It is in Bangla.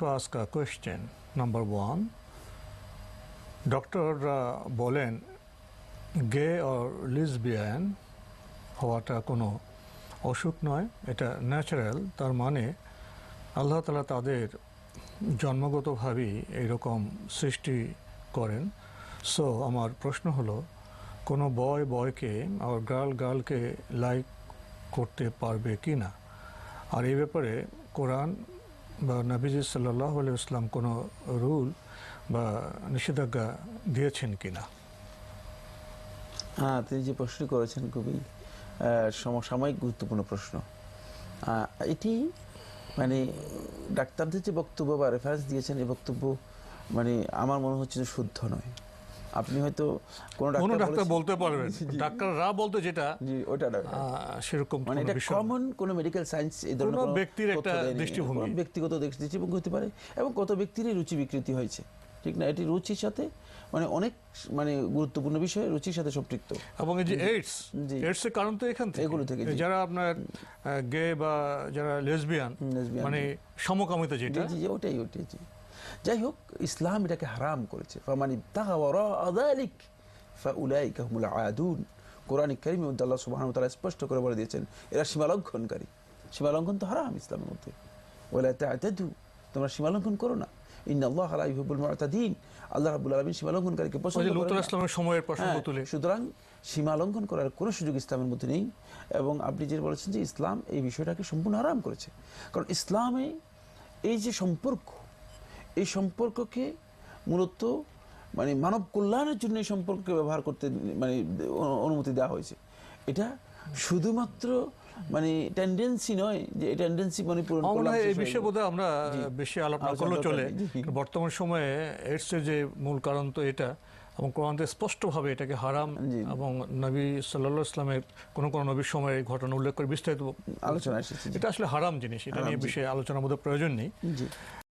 to ask a question. Number one, doctor বলেন গে অর লিসবিয়ান হওয়াটা কোনো অসুখ নয় এটা ন্যাচারাল তার মানে আল্লাহ তালা তাদের জন্মগতভাবেই এইরকম সৃষ্টি করেন সো আমার প্রশ্ন হলো কোনো বয় বয়কে আর গার্ল গার্লকে লাইক করতে পারবে কি না আর এই ব্যাপারে কোরআন বা নাবিজি সাল্লাহ ইসলাম কোনো রুল বা নিষেধাজ্ঞা দিয়েছেন কি না হ্যাঁ তিনি যে প্রশ্ন করেছেন খুবই সমসাময়িক গুরুত্বপূর্ণ প্রশ্ন। এটি মানে ডাক্তারদের যে বক্তব্য বা রেফারেন্স দিয়েছেন এই বক্তব্য মানে আমার মনে হচ্ছে যে শুদ্ধ নয়। আপনি হয়তো কোনো ডাক্তার বলতে পারবেন। ডাক্তাররা বলতে যেটা জি ওটা। সেরকম মানে এটা কমন কোনো মেডিকেল সায়েন্স এই ধরনের কোনো ব্যক্তির একটা দৃষ্টিভঙ্গি। ব্যক্তিগত দৃষ্টিভঙ্গি হতে পারে এবং কত ব্যক্তিরই রুচি বিকৃতি হয়েছে। ঠিক না? এটি রুচির সাথে মানে অনেক মানে গুরুত্বপূর্ণ বিষয় রুচির সাথে সম্পৃক্ত। এবং এই যে এইডস। এইডস এর কারণ তো এখান থেকে। এগুলো থেকে, যারা আপনার গে বা যারা লেসবিয়ান মানে সমকামিতা যেটা। জি ওটাই ওটাই জি। যাই হোক ইসলাম এটাকে হারাম করেছে। ফামানি কোরআন কারিমে আল্লাহ স্পষ্ট করে বলে দিয়েছেন এরা সীমালঙ্ঘনকারী। সীমালঙ্ঘন তো হারাম ইসলামের মধ্যে। তোমরা সীমালঙ্ঘন করো না। ইন্নাল্লাহা লা ইউহিব্বুল মু'তাদিন। আল্লাহ রাব্বুল আলামিন সীমালঙ্ঘনকারীকে পছন্দ করেন লুতুর ইসলামের সময়ের প্রসঙ্গ হ্যাঁ, তুলে। সুতরাং সীমা লঙ্ঘন করার কোনো সুযোগ ইসলামের মধ্যে নেই। এবং আপনি যে বলেছেন যে ইসলাম এই বিষয়টাকে সম্পূর্ণ আরাম করেছে। কারণ ইসলামে এই যে সম্পর্ক এই সম্পর্ককে মূলত মানে মানব কল্যাণের জন্য এই সম্পর্ককে ব্যবহার করতে মানে অনুমতি দেওয়া হয়েছে। এটা শুধুমাত্র মানে টেন্ডেন্সি নয় যে টেন্ডেন্সি মানে পূরণ করলাম এই বিষয়ে বোধহয় আমরা বেশি আলাপ না আলোচনা করলেও চলে। বর্তমান সময়ে যে মূল কারণ তো এটা এবং কোরআনতে স্পষ্টভাবে এটাকে হারাম এবং নবী সাল্লাল্লাহু ইসলামের কোন কোন নবীর সময় এই ঘটনা উল্লেখ করে বিস্তারিত আলোচনা এটা আসলে হারাম জিনিস এটা নিয়ে। বিষয়ে আলোচনার মধ্যে প্রয়োজন নেই।